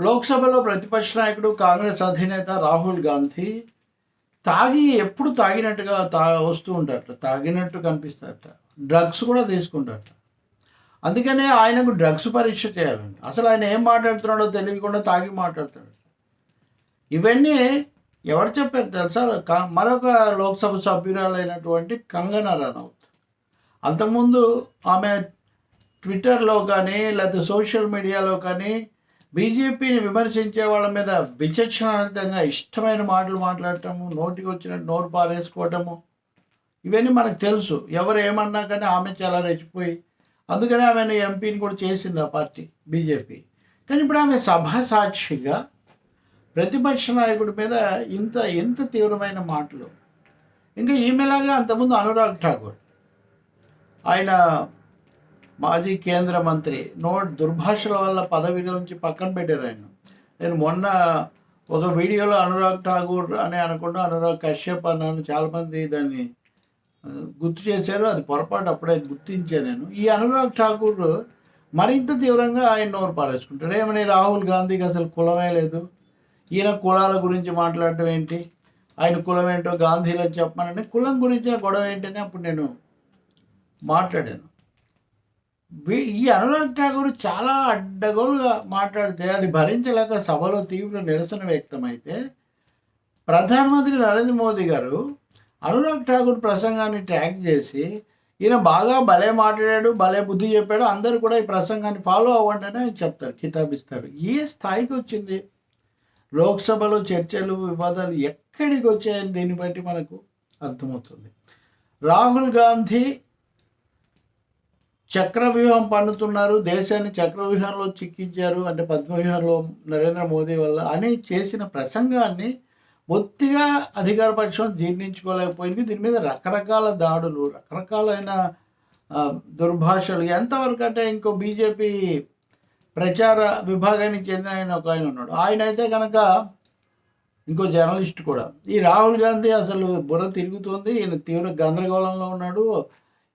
లోక్సభలో ప్రతిపక్ష నాయకుడు కాంగ్రెస్ అధినేత రాహుల్ గాంధీ తాగి ఎప్పుడు తాగినట్టుగా తా వస్తూ ఉంటారట. తాగినట్టు కనిపిస్తారట. డ్రగ్స్ కూడా తీసుకుంటారట. అందుకనే ఆయనకు డ్రగ్స్ పరీక్ష చేయాలండి అసలు ఆయన ఏం మాట్లాడుతున్నాడో తెలియకుండా తాగి మాట్లాడుతున్నాడు ఇవన్నీ ఎవరు చెప్పారు తెలుసా? మరొక లోక్సభ సభ్యురాలైనటువంటి కంగనా రనౌత్. అంతకుముందు ఆమె ట్విట్టర్లో కానీ లేకపోతే సోషల్ మీడియాలో కానీ బీజేపీని విమర్శించే వాళ్ళ మీద విచక్షణార్థంగా ఇష్టమైన మాటలు మాట్లాడటము నోటికి వచ్చినట్టు నోరు పారేసుకోవటము ఇవన్నీ మనకు తెలుసు. ఎవరు ఏమన్నా కానీ ఆమె చాలా రెచ్చిపోయి అందుకనే ఆమెను ఎంపీని కూడా చేసింది ఆ పార్టీ బీజేపీ. కానీ ఇప్పుడు ఆమె సభా సాక్షిగా ప్రతిపక్ష నాయకుడి మీద ఇంత ఎంత తీవ్రమైన మాటలు. ఇంకా ఈమెలాగా అంతకుముందు అనురాగ్ ఠాకూర్ ఆయన మాజీ కేంద్ర మంత్రి నోట్ దుర్భాషల వల్ల పదవిలో నుంచి పక్కన పెట్టారు ఆయన. నేను మొన్న ఒక వీడియోలో అనురాగ్ ఠాగూర్ అని అనకుండా అనురాగ్ కశ్యప్ అన్నాను చాలామంది దాన్ని గుర్తు చేశారు అది పొరపాటు అప్పుడే గుర్తించా నేను. ఈ అనురాగ్ ఠాగూర్ మరింత తీవ్రంగా ఆయన నోరు పారేసుకుంటాడు. ఏమని రాహుల్ గాంధీకి అసలు కులమే లేదు. ఈయన కులాల గురించి మాట్లాడటం ఏంటి? ఆయన కులం ఏంటో గాంధీలో చెప్పమనండి. కులం గురించిన గొడవ ఏంటని అప్పుడు నేను మాట్లాడాను. ఈ అనురాగ్ ఠాగూర్ చాలా అడ్డగోలుగా మాట్లాడితే అది భరించలేక సభలో తీవ్ర నిరసన వ్యక్తమైతే ప్రధానమంత్రి నరేంద్ర మోదీ గారు అనురాగ్ ఠాగూర్ ప్రసంగాన్ని ట్రాక్ చేసి ఈయన బాగా భలే మాట్లాడాడు భలే బుద్ధి చెప్పాడు అందరూ కూడా ఈ ప్రసంగాన్ని ఫాలో అవ్వండి అని చెప్తారు కితాబిస్తారు. ఏ స్థాయికి వచ్చింది? లోక్సభలో చర్చలు వివాదాలు ఎక్కడికి వచ్చాయని దీన్ని బట్టి మనకు అర్థమవుతుంది. రాహుల్ గాంధీ చక్రవ్యూహం పన్నుతున్నారు దేశాన్ని చక్రవ్యూహంలో చిక్కించారు. అంటే పద్మవ్యూహంలో నరేంద్ర మోదీ వల్ల అని చేసిన ప్రసంగాన్ని బొత్తిగా అధికార పక్షం జీర్ణించుకోలేకపోయింది. దీని మీద రకరకాల దాడులు రకరకాలైన దుర్భాషలు. ఎంతవరకు అంటే ఇంకో బీజేపీ ప్రచార విభాగానికి చెందిన ఆయన ఒక ఆయన ఉన్నాడు. ఆయన అయితే కనుక ఇంకో జర్నలిస్ట్ కూడా. ఈ రాహుల్ గాంధీ అసలు బుర్ర తిరుగుతోంది. ఈయన తీవ్ర గందరగోళంలో ఉన్నాడు.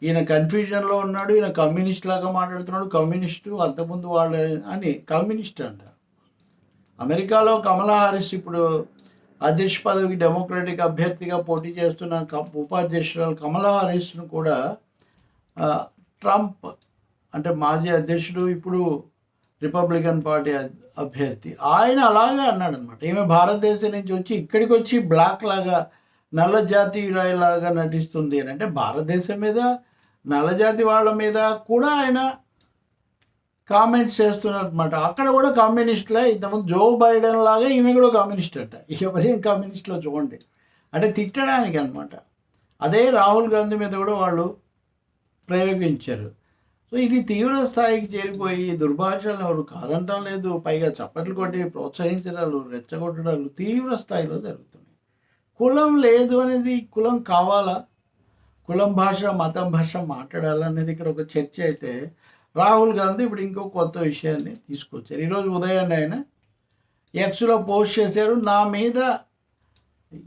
ఈయన కన్ఫ్యూజన్లో ఉన్నాడు ఈయన కమ్యూనిస్ట్ లాగా మాట్లాడుతున్నాడు కమ్యూనిస్టు అంతకుముందు వాళ్ళ అని కమ్యూనిస్ట్ అంట. అమెరికాలో కమలా హారిస్ ఇప్పుడు అధ్యక్ష పదవికి డెమోక్రటిక్ అభ్యర్థిగా పోటీ చేస్తున్న క- ఉపాధ్యక్షురాలు కమలా హారిస్ను కూడా ట్రంప్ అంటే మాజీ అధ్యక్షుడు ఇప్పుడు రిపబ్లికన్ పార్టీ అభ్యర్థి. ఆయన అలాగే అన్నాడు అనమాట ఈమె భారతదేశం నుంచి వచ్చి ఇక్కడికి వచ్చి బ్లాక్ లాగా నల్ల జాతీయురాయిలాగా నటిస్తుంది అని. అంటే భారతదేశం మీద నల్లజాతి వాళ్ళ మీద కూడా ఆయన కామెంట్స్ చేస్తున్నారు అనమాట అక్కడ కూడా కమ్యూనిస్టులే. ఇంతకుముందు జో బైడెన్ లాగా ఈమె కూడా కమ్యూనిస్ట్ అంట. ఎవరేం కమ్యూనిస్ట్లో చూడండి. అంటే తిట్టడానికి అనమాట అదే రాహుల్ గాంధీ మీద కూడా వాళ్ళు ప్రయోగించారు. సో ఇది తీవ్ర స్థాయికి చేరిపోయి దుర్భాషలు ఎవరు కాదంటం లేదు. పైగా చప్పట్లు కొట్టి ప్రోత్సహించడాలు రెచ్చగొట్టడాలు తీవ్ర స్థాయిలో జరుగుతున్నాయి. కులం లేదు అనేది కులం కావాలా? కులం భాష మతం భాష మాట్లాడాలనేది ఇక్కడ ఒక చర్చ అయితే రాహుల్ గాంధీ ఇప్పుడు ఇంకో కొత్త విషయాన్ని తీసుకొచ్చారు. ఈరోజు ఉదయాన్నే ఆయన ఎక్స్లో పోస్ట్ చేశారు నా మీద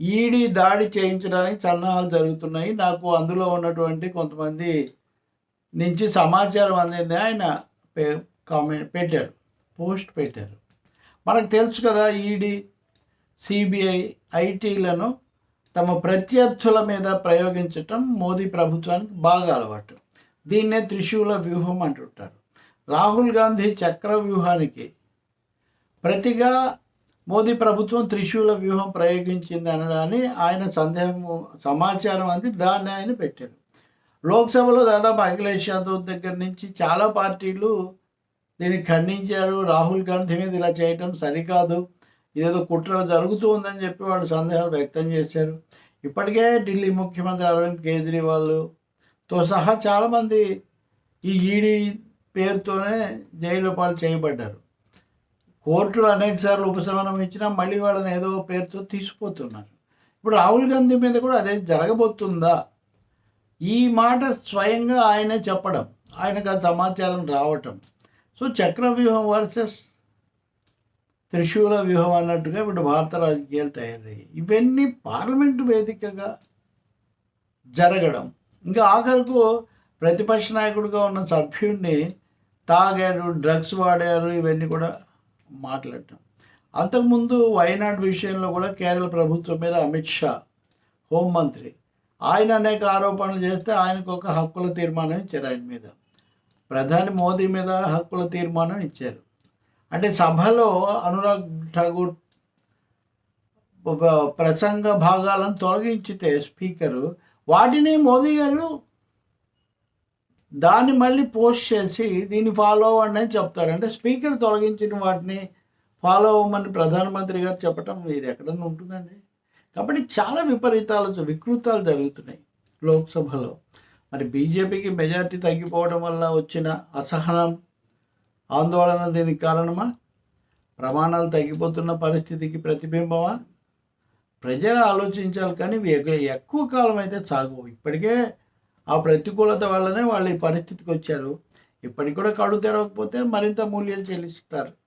ఈడీ దాడి చేయించడానికి సన్నాహాలు జరుగుతున్నాయి. నాకు అందులో ఉన్నటువంటి కొంతమంది నుంచి సమాచారం అందింది ఆయన కామెంట్ పెట్టారు పోస్ట్ పెట్టారు. మనకు తెలుసు కదా ఈడీ సిబిఐ ఐటీలను తమ ప్రత్యర్థుల మీద ప్రయోగించటం మోదీ ప్రభుత్వానికి బాగా అలవాటు. దీన్నే త్రిశూల వ్యూహం అంటుంటారు. రాహుల్ గాంధీ చక్ర వ్యూహానికి ప్రతిగా మోదీ ప్రభుత్వం త్రిశూల వ్యూహం ప్రయోగించింది అనడాన్ని ఆయన సందేహం సమాచారం అంది దాన్ని ఆయన పెట్టారు. లోక్సభలో దాదాపు అఖిలేష్ యాదవ్ దగ్గర నుంచి చాలా పార్టీలు దీన్ని ఖండించారు. రాహుల్ గాంధీ మీద ఇలా చేయటం సరికాదు. ఇదేదో కుట్ర జరుగుతుందని చెప్పి వాళ్ళు సందేహాలు వ్యక్తం చేశారు. ఇప్పటికే ఢిల్లీ ముఖ్యమంత్రి అరవింద్ కేజ్రీవాల్తో సహా చాలామంది ఈ ఈడీ పేరుతోనే జైలు పాలు చేయబడ్డారు. కోర్టులు అనేకసార్లు ఉపశమనం ఇచ్చినా మళ్ళీ వాళ్ళని ఏదో పేరుతో తీసుకుపోతున్నారు ఇప్పుడు రాహుల్ గాంధీ మీద కూడా అదే జరగబోతుందా? ఈ మాట స్వయంగా ఆయనే చెప్పడం ఆయనకు ఆ సమాచారం రావటం. సో చక్రవ్యూహం వర్సెస్ త్రిశూల వ్యూహం అన్నట్టుగా ఇప్పుడు భారత రాజకీయాలు తయారయ్యాయి. ఇవన్నీ పార్లమెంటు వేదికగా జరగడం. ఇంకా ఆఖరకు ప్రతిపక్ష నాయకుడిగా ఉన్న సభ్యుడిని తాగారు డ్రగ్స్ వాడారు ఇవన్నీ కూడా మాట్లాడటం. అంతకుముందు వైనాడ్ విషయంలో కూడా కేరళ ప్రభుత్వం మీద అమిత్ షా హోంమంత్రి ఆయన అనేక ఆరోపణలు చేస్తే ఆయనకు ఒక హక్కుల తీర్మానం ఇచ్చారు ఆయన మీద. ప్రధాని మోదీ మీద హక్కుల తీర్మానం ఇచ్చారు. అంటే సభలో అనురాగ్ ఠాగూర్ ప్రసంగ భాగాలను తొలగించితే స్పీకరు వాటిని మోదీ గారు దాన్ని మళ్ళీ పోస్ట్ చేసి దీన్ని ఫాలో అవ్వండి అని చెప్తారు. అంటే స్పీకర్ తొలగించిన వాటిని ఫాలో అవ్వమని ప్రధానమంత్రి గారు చెప్పటం ఇది ఎక్కడన్నా ఉంటుందండి? కాబట్టి చాలా విపరీతాలు వికృతాలు జరుగుతున్నాయి లోక్సభలో. మరి బీజేపీకి మెజారిటీ తగ్గిపోవడం వల్ల వచ్చిన అసహనం ఆందోళన దీనికి కారణమా? ప్రమాణాలు తగ్గిపోతున్న పరిస్థితికి ప్రతిబింబమా? ప్రజలు ఆలోచించాలి కానీ ఎక్కువ కాలం అయితే సాగు. ఇప్పటికే ఆ ప్రతికూలత వల్లనే వాళ్ళు ఈ పరిస్థితికి వచ్చారు. ఇప్పటికి కూడా కళ్ళు తెరవకపోతే మరింత మూల్యం చెల్లిస్తారు.